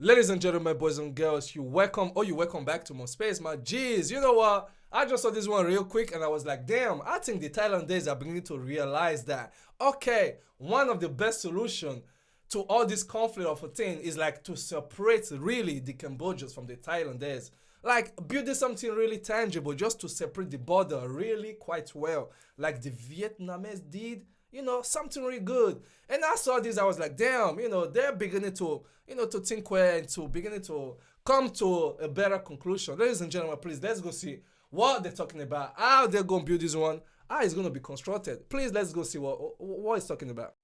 Ladies and gentlemen, boys and girls, you welcome, oh, you welcome back to my space, my Jeez, You know what? I just saw this one real quick and I was like, damn, I think the Thailandese are beginning to realize that, okay, one of the best solution to all this conflict of a thing is like to separate really the Cambodians from the Thailandese. Like building something really tangible just to separate the border really quite well, like the Vietnamese did you know, something really good. And I saw this, I was like, damn, you know, they're beginning to, you know, to think well and to beginning to come to a better conclusion. Ladies and gentlemen, please let's go see what they're talking about, how they're gonna build this one, how it's gonna be constructed. Please let's go see what what it's talking about.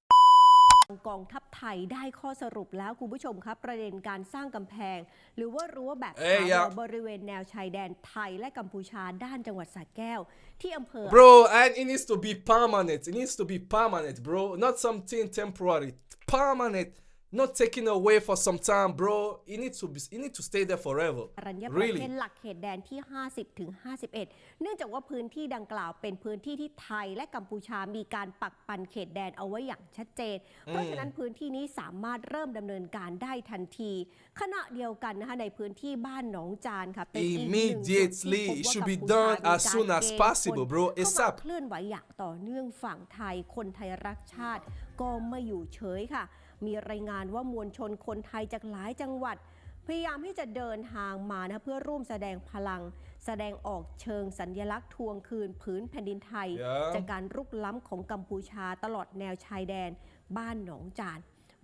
กองทัพไทยได้ข้อสรุปแล้วคุณผู้ชมครับ ประเด็นการสร้างกำแพง หรือว่ารั้วแบบเอ้ยถาอย่าวรบริเวณแนวชายแดนไทยและกัมพูชาด้านจังหวัดสระแก้ว ที่อำเภอ Bro, and it needs to be permanent. It needs to be permanent, bro. Not something temporary. Permanent. Not taken away for some time, bro. It needs to be it needs to stay there forever. อรัญญประเทศ Really. หลักเขตแดนที่ 50ถึง51 เนื่องจากว่าพื้นที่ดังกล่าวเป็นพื้นที่ที่ไทยและกัมพูชามีการปักปันเขตแดนเอาไว้อย่างชัดเจน เพราะฉะนั้นพื้นที่นี้สามารถเริ่มดำเนินการได้ทันที ขณะเดียวกันนะคะในพื้นที่บ้านหนองจานค่ะเป็นอีกหนึ่งจุดที่ Immediately. พบ It ว่า should be กัมพูชา done มีการ as soon as เกณฑ์ possible, คน bro. เข้ามา ASAP. เคลื่อนไหวอย่างต่อเนื่องฝั่งไทยคนไทยรักชาติ ก็ไม่อยู่เฉยค่ะ มีรายงานว่ามวลชนคนไทยจากหลายจังหวัด พยายามที่จะเดินทางมานะเพื่อร่วมแสดงพลัง แสดงออกเชิงสัญญลักษณ์ทวงคืนผืนแผ่นดินไทย Yeah. จากการรุกล้ำของกัมพูชาตลอดแนวชายแดน บ้านหนองจาน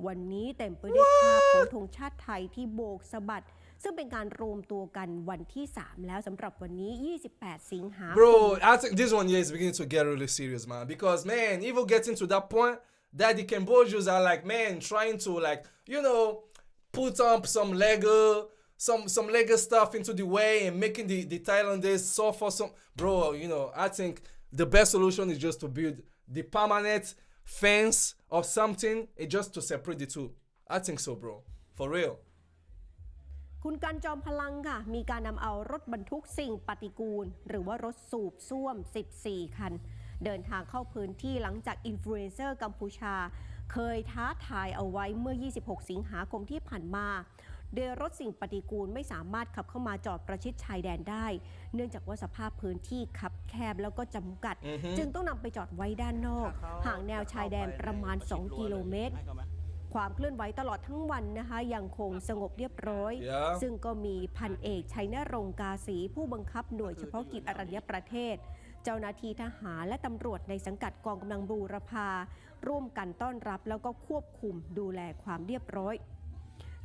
วันนี้เต็มไปด้วยภาพของธงชาติไทยที่โบกสะบัด ซึ่งเป็นการรวมตัวกันวันที่ 3 แล้วสำหรับวันนี้ 28 สิงหาคม Bro, I think this one here is beginning to get really serious, man. Because man, even getting to that point that the Cambodians are like, man, trying to like, you know, put up some Lego, some some Lego stuff into the way and making the the Thailandese suffer some. Bro, you know, I think the best solution is just to build the permanent fence or something, and just to separate the two. I think so, bro. For real. คุณกันจอมพลังค่ะ มีการนำเอารถบรรทุกสิ่งปฏิกูล หรือว่ารถสูบซ่วม 14 คัน เดินทางเข้าพื้นที่หลังจากอินฟลูเอนเซอร์กัมพูชา เคยท้าทายเอาไว้เมื่อ 26 สิงหาคมที่ผ่านมาโดยรถสิ่งปฏิกูลไม่สามารถขับเข้ามาจอดประชิดชายแดนได้ เนื่องจากว่าสภาพพื้นที่คับแคบแล้วก็จำกัด จึงต้องนำไปจอดไว้ด้านนอก ห่างแนวชายแดนประมาณ 2 กิโลเมตร ความเคลื่อนไหวตลอดทั้งวันนะคะ ยังคงสงบเรียบร้อย Yeah. ซึ่งก็มีพันเอกชัยนรงค์กาสีผู้บังคับหน่วยเฉพาะกิจอรัญญประเทศ เจ้าหน้าที่ทหารและตำรวจในสังกัดกองกำลังบูรพา ร่วมกันต้อนรับแล้วก็ควบคุมดูแลความเรียบร้อย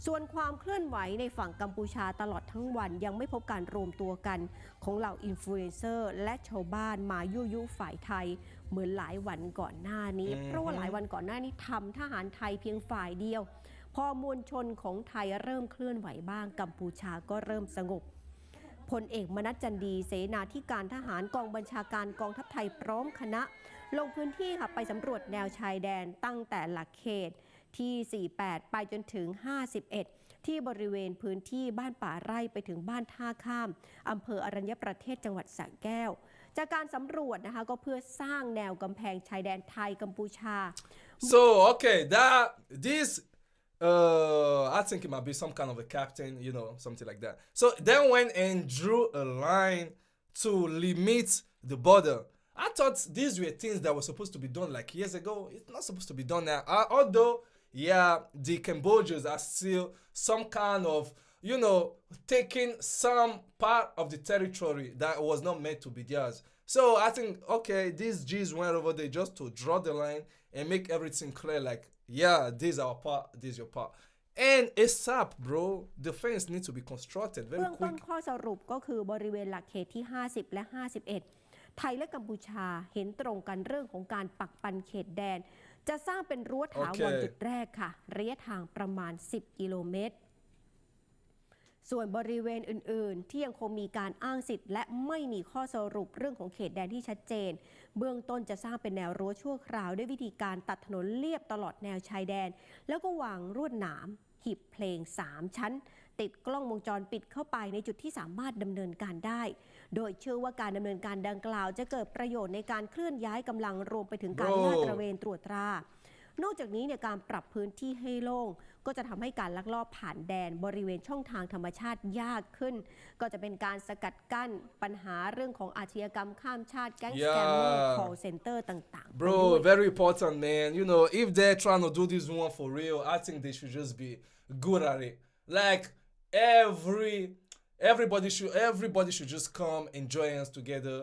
ส่วนความเคลื่อนไหวในฝั่งกัมพูชาตลอดทั้งวันยังไม่พบการรวมตัวกันของเหล่าอินฟลูเอนเซอร์และชาวบ้านมายุยุฝ่ายไทย เหมือนหลายวันก่อนหน้านี้อืมเพราะว่าหลายวันก่อนหน้านี้ทำทหารไทยเพียงฝ่ายเดียว พอมวลชนของไทยเริ่มเคลื่อนไหวบ้างกัมพูชาก็เริ่มสงบ พลเอกมนัสจันดี เสนาธิการทหารกองบัญชาการกองทัพไทยพร้อมคณะ ลงพื้นที่ค่ะไปสำรวจแนวชายแดนตั้งแต่หลักเขตที่ 48 ไปจนถึง 51 ที่บริเวณพื้นที่บ้านป่าไร่ไปถึงบ้านท่าข้าม อำเภออรัญญประเทศจังหวัดสระแก้ว จากการสำรวจนะคะก็เพื่อสร้างแนวกำแพงชายแดนไทยกัมพูชา So okay, that this uh I think it might be some kind of a captain, you know, something like that. So then went and drew a line to limit the border. I thought these were things that were supposed to be done like years ago. It's not supposed to be done now. Uh, although, yeah, the Cambodians are still some kind of, you know, taking some part of the territory that was not meant to be theirs. So I think okay, these G's went over there just to draw the line and make everything clear. Like, yeah, this is our part, this is your part. And ASAP, bro, the fence needs to be constructed very เบื้องต้น quick. ข้อสรุปก็คือบริเวณหลักเขตที่ 50 และ 51 ไทยและกัมพูชาเห็นตรงกันเรื่องของการปักปันเขตแดน จะสร้างเป็นรั้วถาวรโอเค จุดแรกค่ะ ระยะทางประมาณ 10 กิโลเมตร ส่วนบริเวณอื่น ๆ ที่ยังคงมีการอ้างสิทธิ์ และไม่มีข้อสรุปเรื่องของเขตแดนที่ชัดเจน เบื้องต้นจะสร้างเป็นแนวรั้วชั่วคราวด้วยวิธีการตัดถนนเลียบตลอดแนวชายแดน แล้วก็วางรวดหนามหีบเพลง 3 ชั้น ติดกล้องวงจรปิดเข้าไปในจุดที่สามารถดำเนินการได้ โดยเชื่อว่าการดำเนินการดังกล่าว จะเกิดประโยชน์ในการเคลื่อนย้ายกำลังรวมไปถึงการลาดตระเวนตรวจตรา นอกจากนี้เนี่ยการปรับพื้นที่ให้โล่ง ก็จะทำให้การลักลอบผ่านแดนบริเวณช่องทางธรรมชาติยากขึ้น ก็จะเป็นการสกัดกั้นปัญหาเรื่องของอาชญากรรมข้ามชาติแก๊งสแกมเมอร์ Yeah. call center ต่างๆไปด้ Bro, วย very important, man. You know, if they're trying to do this one for real, I think they should just be good at it. Like every everybody should everybody should just come and join us together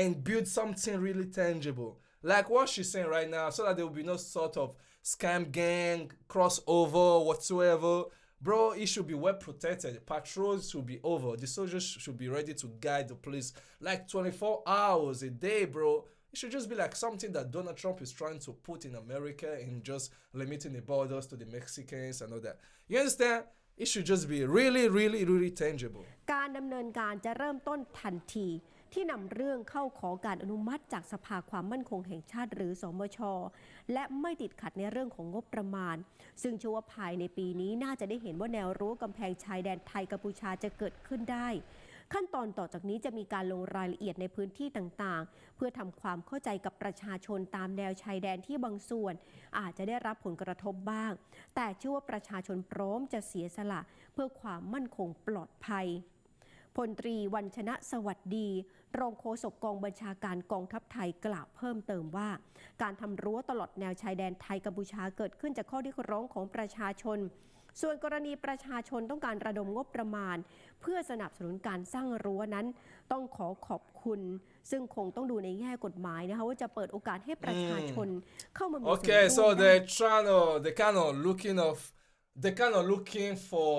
and build something really tangible. Like what she's saying right now, so that there will be no sort of scam gang crossover whatsoever. Bro, it should be well protected. Patrols should be over. The soldiers should be ready to guide the police like 24 hours a day, bro. It should just be like something that Donald Trump is trying to put in America and just limiting the borders to the Mexicans and all that. You understand? It should just be really, really, really tangible. การดำเนินการจะเริ่มต้นทันที ที่นำเรื่องเข้าขอการอนุมัติจากสภาความมั่นคงแห่งชาติหรือสมช และไม่ติดขัดในเรื่องของงบประมาณ ซึ่งเชื่อว่าภายในปีนี้น่าจะได้เห็นว่าแนวรั้วกำแพงชายแดนไทยกัมพูชาจะเกิดขึ้นได้ ขั้นตอนต่อจากนี้จะมีการลงรายละเอียดในพื้นที่ต่างๆ เพื่อทำความเข้าใจกับประชาชนตามแนวชายแดนที่บางส่วน อาจจะได้รับผลกระทบบ้าง แต่เชื่อว่าประชาชนพร้อมจะเสียสละ เพื่อความมั่นคงปลอดภัย พลตรีวันชนะสวัสดี รองโฆษกกองบัญชาการกองทัพไทยกล่าวเพิ่มเติมว่า การทำรั้วตลอดแนวชายแดนไทยกัมพูชาเกิดขึ้นจากข้อเรียกร้องของประชาชน ส่วนกรณีประชาชนต้องการระดมงบประมาณ เพื่อสนับสนุนการสร้างรั้วนั้น ต้องขอขอบคุณ ซึ่งคงต้องดูในแง่กฎหมายนะคะว่าจะเปิดโอกาสให้ประชาชนเข้ามามีส่วน Okay, ร่ว so มได้ they're trying to they kind of looking of they kind of looking for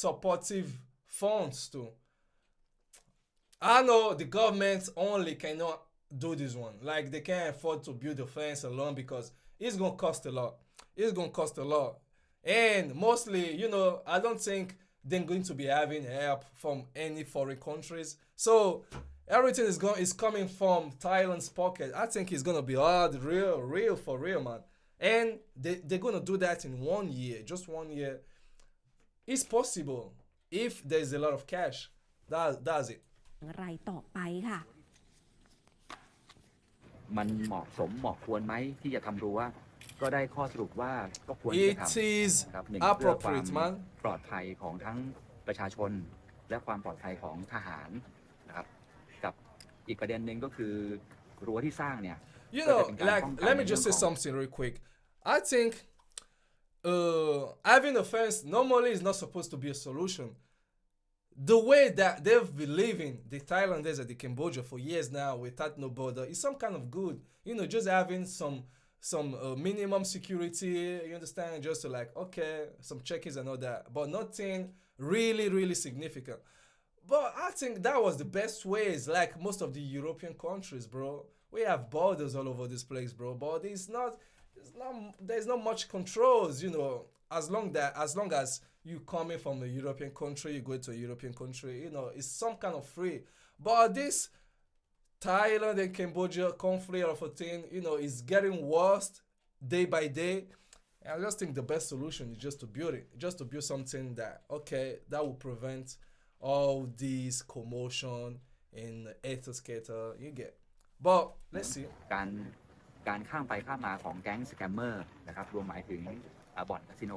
supportive funds too. I know the government only cannot do this one. Like they can't afford to build a fence alone because it's gonna cost a lot. It's gonna cost a lot. And mostly, you know, I don't think they're going to be having help from any foreign countries. So everything is going is coming from Thailand's pocket. I think it's gonna be hard, real, real for real, man. And they, they're gonna do that in one year, just one year. It's possible if there's a lot of cash. That that's it. อย่างไรต่อไปค่ะ มันเหมาะสมเหมาะควรไหมที่จะทำรั้วก็ได้ข้อสรุปว่าก็ควรที่จะ It ทำ is นะครับหนึ่งเพื่อความ appropriate, man. ปลอดภัยของทั้งประชาชน และความปลอดภัยของทหารนะครับ กับอีกประเด็นหนึ่งก็คือรั้วที่สร้างเนี่ย You But know, the like, Gangnam let me Style just say Gangnam something real quick. I think uh, having a fence normally is not supposed to be a solution. The way that they've been living, the Thailanders and the Cambodia for years now without no border, is some kind of good. You know, just having some some uh, minimum security. You understand? Just to like, okay, some check-ins and all that, but nothing really, really significant. But I think that was the best ways, like most of the European countries, bro. We have borders all over this place, bro. But it's not, it's not, there's not much controls, you know. As long that, as long as you coming from a European country, you go to a European country, you know, it's some kind of free. But this Thailand and Cambodia conflict of a thing, you know, is getting worse day by day. And I just think the best solution is just to build it, just to build something that okay, that will prevent all these commotion in ether skater you get. But let's see. การ การข้ามไปข้ามมาของแก๊งสแกมเมอร์นะครับรวมหมายถึงอ่าบ่อนคาสิโน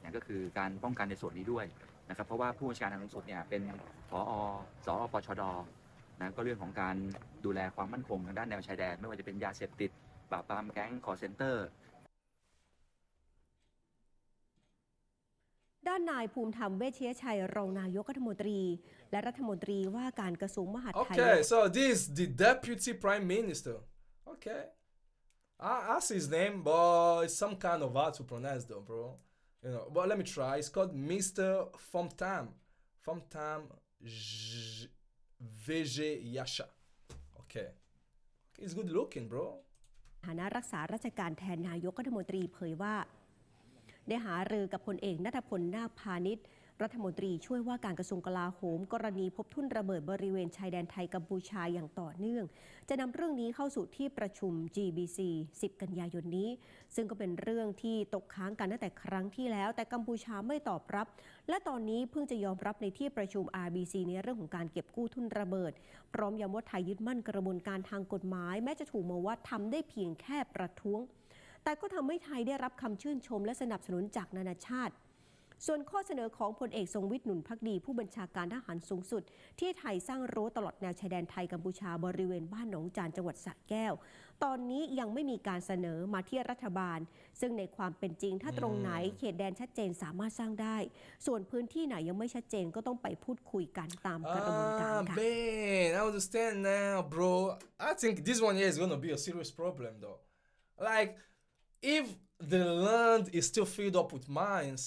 เนี่ยก็คือการป้องกันในส่วนนี้ด้วยนะครับ เพราะว่าผู้บัญชาการทางสูงสุดเนี่ยเป็นผอสอปชดนะก็เรื่องของการดูแลความมั่นคงทางด้านแนวชายแดน ไม่ว่าจะเป็นยาเสพติดปราบปรามแก๊งคอร์เซนเตอร์ด้านนายภูมิธรรมเวชยชัยรองนายกรัฐมนตรี และรัฐมนตรีว่าการกระทรวงมหาดไทย Okay, so this is the deputy prime minister. Okay. I asked his name, but it's some kind of hard to pronounce though, bro. You know, but let me try. It's called Mr. Fomtam. Fomtam VG Yasha. Okay. He's good looking, bro. ฐานะรักษาราชการแทนนายกรัฐมนตรีเผยว่า ได้หารือกับพลเอกนัทพลนาคพาณิชย์ รัฐมนตรีช่วยว่าการกระทรวงกลาโหม กรณีพบทุ่นระเบิดบริเวณชายแดนไทยกัมพูชาอย่างต่อเนื่อง จะนำเรื่องนี้เข้าสู่ที่ประชุม GBC 10 กันยายนนี้ ซึ่งก็เป็นเรื่องที่ตกค้างกันตั้งแต่ครั้งที่แล้ว แต่กัมพูชาไม่ตอบรับ และตอนนี้เพิ่งจะยอมรับในที่ประชุม RBC ในเรื่องของการเก็บกู้ทุนระเบิด พร้อมย้ำว่าไทยยึดมั่นกระบวนการทางกฎหมาย แม้จะถูกมองว่าทำได้เพียงแค่ประท้วง แต่ก็ทำให้ไทยได้รับคำชื่นชมและสนับสนุนจากนานาชาติ ส่วนข้อเสนอของพลเอกทรงวิทย์หนุนพักดี ผู้บัญชาการทหารสูงสุด ที่ไทยสร้างรั้วตลอดแนวชายแดนไทยกัมพูชาบริเวณบ้านหนองจานจังหวัดสระแก้ว ตอนนี้ยังไม่มีการเสนอมาที่รัฐบาล ซึ่งในความเป็นจริงถ้าตรงไหนเขตแดนชัดเจนสามารถสร้างได้ ส่วนพื้นที่ไหนยังไม่ชัดเจนก็ต้องไปพูดคุยกันตามกระบวนการค่ะ man, I understand now, bro. I think this one here is gonna be a serious problem, though. Like, if the land is still filled up with mines,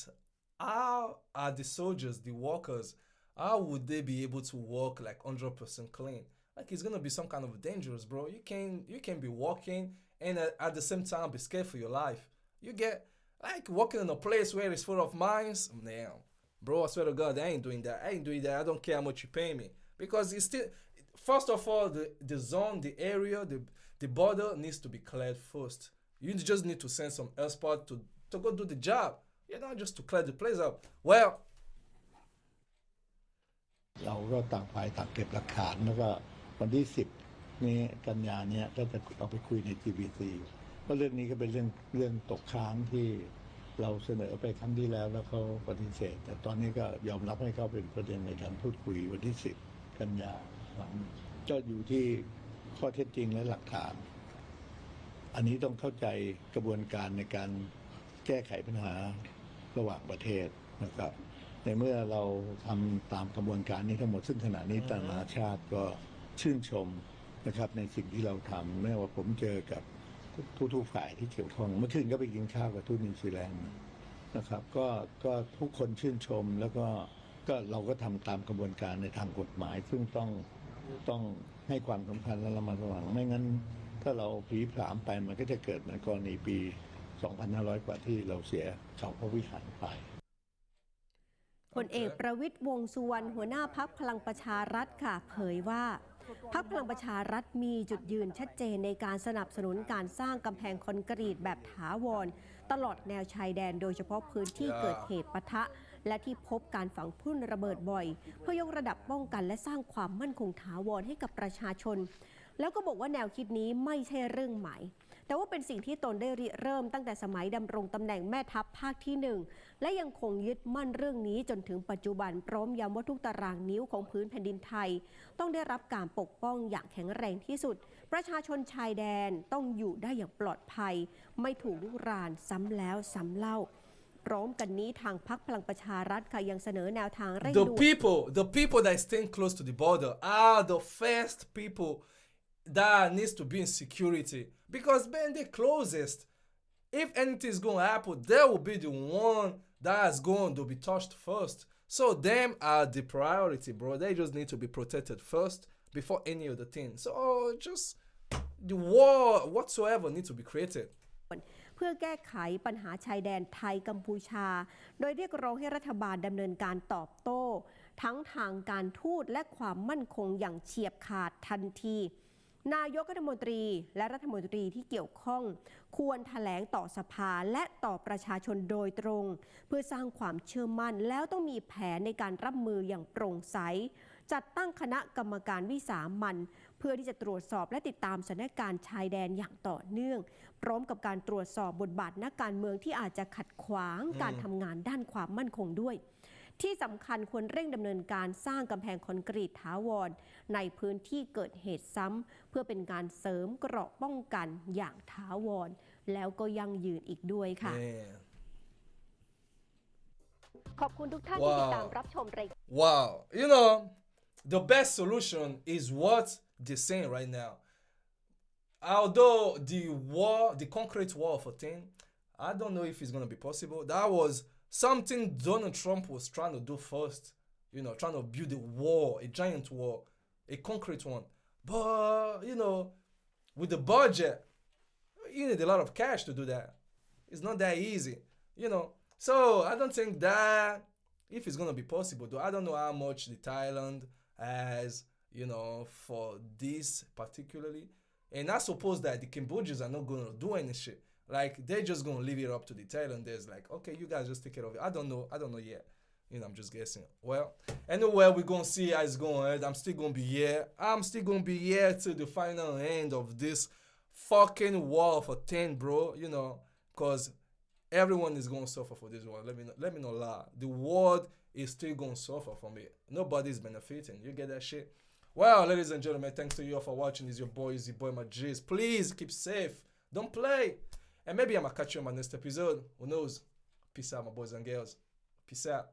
how are the soldiers, the workers, how would they be able to walk like 100% clean? Like, it's gonna be some kind of dangerous, bro. You can you can be walking and at, at the same time be scared for your life. You get like walking in a place where it's full of mines. Damn. Bro, I swear to God, I ain't doing that. I ain't doing that. I don't care how much you pay me. Because it's still, first of all, the, the zone, the area, the, the border needs to be cleared first. You just need to send some expert to, to go do the job. You know, just to clear the place up. Well, เราก็ต่างฝ่ายต่างเก็บหลักฐานแล้วก็วันที่10นี้กันยาเนี่ยก็จะเอาไปคุยใน GBC เพราะเรื่องนี้ก็เป็นเรื่องเรื่องตกค้างที่เราเสนอไปครั้งที่แล้วแล้วเขาปฏิเสธ แต่ตอนนี้ก็ยอมรับให้เขาเป็นประเด็นในการพูดคุยวันที่10กันยาหลังก็อยู่ที่ข้อเท็จจริงและหลักฐาน อันนี้ต้องเข้าใจกระบวนการในการ แก้ไขปัญหาระหว่างประเทศนะครับ ในเมื่อเราทำตามกระบวนการนี้ทั้งหมด ซึ่งขณะนี้ต่างนานาชาติก็ชื่นชมนะครับในสิ่งที่เราทำไม่ว่าผมเจอกับทุกๆฝ่ายที่เกี่ยวข้อง เมื่อคืนก็ไปกินข้าวกับทูตนิวซีแลนด์นะครับ ก็ก็ทุกคนชื่นชมแล้วก็ก็เราก็ทำตามกระบวนการในทางกฎหมาย ซึ่งต้องต้องให้ความสำคัญและระมัดระวังไม่งั้น ถ้าเราผีผลามไปมันก็จะเกิดเหมือนกรณีปี 2500 กว่าที่เราเสียเขาพระวิหารไปพลเอกประวิตยวงสุวรรณหัวหน้าพักพลังประชารัฐค่ะ เผยว่าพักพลังประชารัฐมีจุดยืนชัดเจนในการสนับสนุนการสร้างกำแพงคอนกรีตแบบถาวร ตลอดแนวชายแดนโดยเฉพาะพื้นที่เกิดเหตุปะทะ และที่พบการฝังพุ่นระเบิดบ่อย เพื่อยกระดับป้องกันและสร้างความมั่นคงถาวรให้กับประชาชน แล้วก็บอกว่าแนวคิดนี้ไม่ใช่เรื่องใหม่ แต่ว่าเป็นสิ่งที่ตนได้ริเริ่มตั้งแต่สมัยดำรงตำแหน่งแม่ทัพภาคที่หนึ่งและยังคงยึดมั่นเรื่องนี้จนถึงปัจจุบันพร้อมย้ำว่าทุกตารางนิ้วของพื้นแผ่นดินไทย ต้องได้รับการปกป้องอย่างแข็งแรงที่สุด ประชาชนชายแดนต้องอยู่ได้อย่างปลอดภัย ไม่ถูกลุกรานซ้ำแล้วซ้ำเล่าพร้อมกันนี้ทางพักพลังประชารัฐค่ะยังเสนอแนวทางเร่งด่วน people, the people that stay close to the border are the first people that needs to be in security because man, the closest. If anything's going to happen, they will be the one that's going to be touched first. So them are the priority, bro. They just need to be protected first before any other thing. So just the war whatsoever needs to be created. เพื่อแก้ไขปัญหาชายแดนไทยกัมพูชา โดยเรียกร้องให้รัฐบาลดำเนินการตอบโต้ ทั้งทางการทูตและความมั่นคงอย่างเฉียบขาดทันที นายกรัฐมนตรีและรัฐมนตรีที่เกี่ยวข้อง ควรแถลงต่อสภาและต่อประชาชนโดยตรง เพื่อสร้างความเชื่อมั่นแล้วต้องมีแผนในการรับมืออย่างโปร่งใส จัดตั้งคณะกรรมการวิสามันเพื่อที่จะตรวจสอบและติดตามสถานการณ์ชายแดนอย่างต่อเนื่อง พร้อมกับการตรวจสอบบทบาทนักการเมืองที่อาจจะขัดขวางการทำงานด้านความมั่นคงด้วย ที่สำคัญควรเร่งดำเนินการสร้างกำแพงคอนกรีตถาวร ในพื้นที่เกิดเหตุซ้ำ เพื่อเป็นการเสริมเกราะป้องกันอย่างถาวร แล้วก็ยั่งยืนอีกด้วยค่ะ Man. ขอบคุณทุกท่านที่ติดตามรับชมรายการ Wow. You know, the best solution is what they're saying right now. Although the war, the concrete wall of a thing, I don't know if it's going to be possible. That was something Donald Trump was trying to do first. You know, trying to build a wall, a giant wall, a concrete one. But, you know, with the budget, you need a lot of cash to do that. It's not that easy, you know. So I don't think that if it's gonna be possible, though, I don't know how much the Thailand has, you know, for this particularly. And I suppose that the Cambodians are not gonna do any shit. Like they're just gonna leave it up to the Thailanders. Like, okay, you guys just take care of it. I don't know. I don't know yet. You know, I'm just guessing. Well, anyway, we're gonna see how it's going. I'm still gonna be here. I'm still gonna be here to the final end of this fucking war for 10, bro. You know, because everyone is to suffer for this one. Let me not, let me not lie. The world is still to suffer from it. Nobody's benefiting. You get that shit? Well, ladies and gentlemen, thanks to you all for watching. It's your boy, it's your boy, my G's. Please keep safe. Don't play. And maybe I'm going to catch you in my next episode. Who knows? Peace out, my boys and girls. Peace out.